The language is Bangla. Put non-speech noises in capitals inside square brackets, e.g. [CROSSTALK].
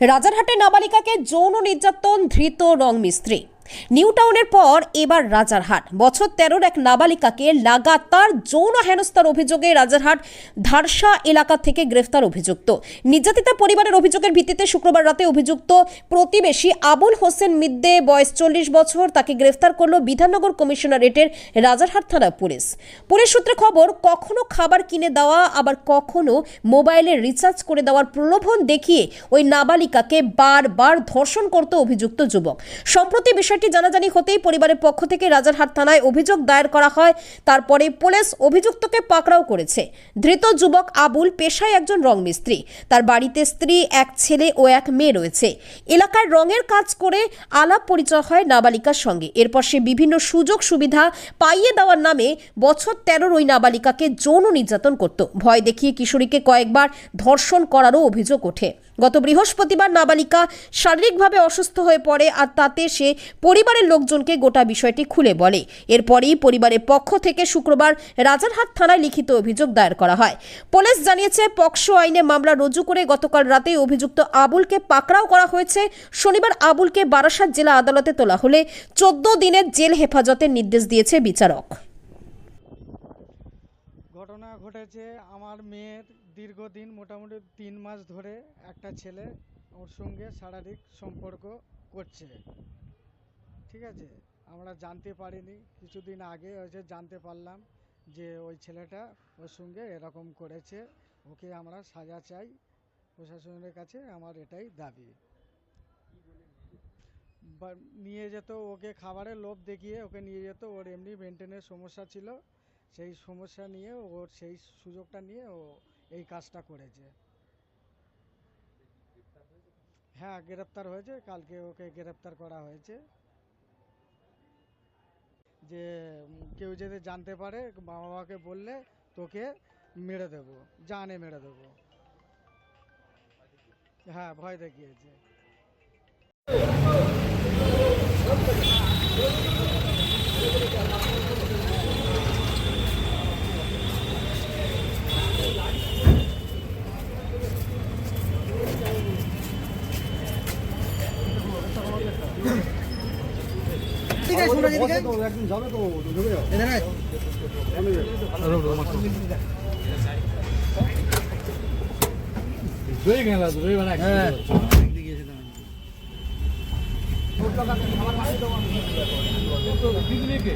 রাজারহাটে নাবালিকাকে যৌন নির্যাতন ধৃত রং মিস্ত্রি। নিউ টাউনের পর এবার রাজারহাট। বছর তেরোর এক নাবালিকাকে লাগাতার যৌন হেনস্থার অভিযোগে রাজারহাট ধারসা এলাকা থেকে গ্রেফতার অভিযুক্ত। নির্যাতিতা পরিবারের অভিযোগের ভিত্তিতে শুক্রবার রাতে অভিযুক্ত প্রতিবেশী আবুল হোসেন মিদ্দে বয়স চল্লিশ বছর, তাকে গ্রেফতার করল বিধাননগর কমিশনারেটের রাজারহাট থানা পুলিশ। পুলিশ সূত্রে খবর, কখনো খাবার কিনে দেওয়া, আবার কখনো মোবাইলে রিচার্জ করে দেওয়ার প্রলোভন দেখিয়ে ওই নাবালিকাকে বারবার ধর্ষণ করত অভিযুক্ত যুবক। সম্প্রতি বিষয়টি জানাজানি হতেই পরিবারের পক্ষ থেকে রাজারহাট থানায় অভিযোগ দায়ের করা হয়। তারপরে পুলিশ অভিযুক্তকে পাকড়াও করেছে। ধৃত যুবক আবুল পেশায় একজন রং মিস্ত্রি। তার বাড়িতে স্ত্রী, এক ছেলে ও এক মেয়ে রয়েছে। এলাকায় রঙের কাজ করে আলাপ পরিচয় হয় নাবালিকার সঙ্গে। এরপর সে বিভিন্ন সুযোগ সুবিধা পাইয়ে দেওয়ার নামে বছর তেরোর ওই নাবালিকাকে যৌন নির্যাতন করত। ভয় দেখিয়ে কিশোরীকে কয়েকবার ধর্ষণ করারও অভিযোগ ওঠে। গত বৃহস্পতিবার নাবালিকা শারীরিকভাবে অসুস্থ হয়ে পড়ে আর তাতে সে পরিবারের লোকজনকে গোটা বিষয়টি খুলে বলে। এরপরেই পরিবারের পক্ষ থেকে শুক্রবার রাজারহাট থানায় লিখিত অভিযোগ দায়ের করা হয়। পুলিশ জানিয়েছে, পক্সো আইনে মামলা রুজু করে গতকাল রাতে অভিযুক্ত আবুলকে পাকড়াও করা হয়েছে। শনিবার আবুলকে বারাসাত জেলা আদালতে তোলা হলে চোদ্দ দিনের জেল হেফাজতের নির্দেশ দিয়েছে বিচারক। ঘটনা ঘটেছে আমার মেয়ের দীর্ঘদিন, মোটামুটি তিন মাস ধরে একটা ছেলে ওর সঙ্গে শারীরিক সম্পর্ক করছে। ঠিক আছে? আমরা জানতে পারিনি। কিছুদিন আগে হয়েছে, জানতে পারলাম যে ওই ছেলেটা ওর সঙ্গে এরকম করেছে। ওকে আমরা সাজা চাই। প্রশাসনের কাছে আমার এটাই দাবি। বা, নিয়ে যেত ওকে খাবারের লোভ দেখিয়ে, ওকে নিয়ে যেত। ওর এমনি মেনটেনের সমস্যা ছিল। সেই সমস্যা নিয়ে ওর সেই সুযোগটা নিয়ে ও এই কাজটা করেছে। হ্যাঁ গ্রেপ্তার হয়েছে। কালকে ওকে গ্রেপ্তার করা হয়েছে। যে কেউ যদি জানতে পারে মা বাবাকে বললে তোকে মেরে দেবো, জানে মেরে দেবো হ্যাঁ ভয় দেখিয়েছে Yeah. [LAUGHS] এদিকে শোনা এদিকে একজন যাবে তো ঢুকে যাও। এখানে দুই গেলা দুই বানা হ্যাঁ। পিকনিকে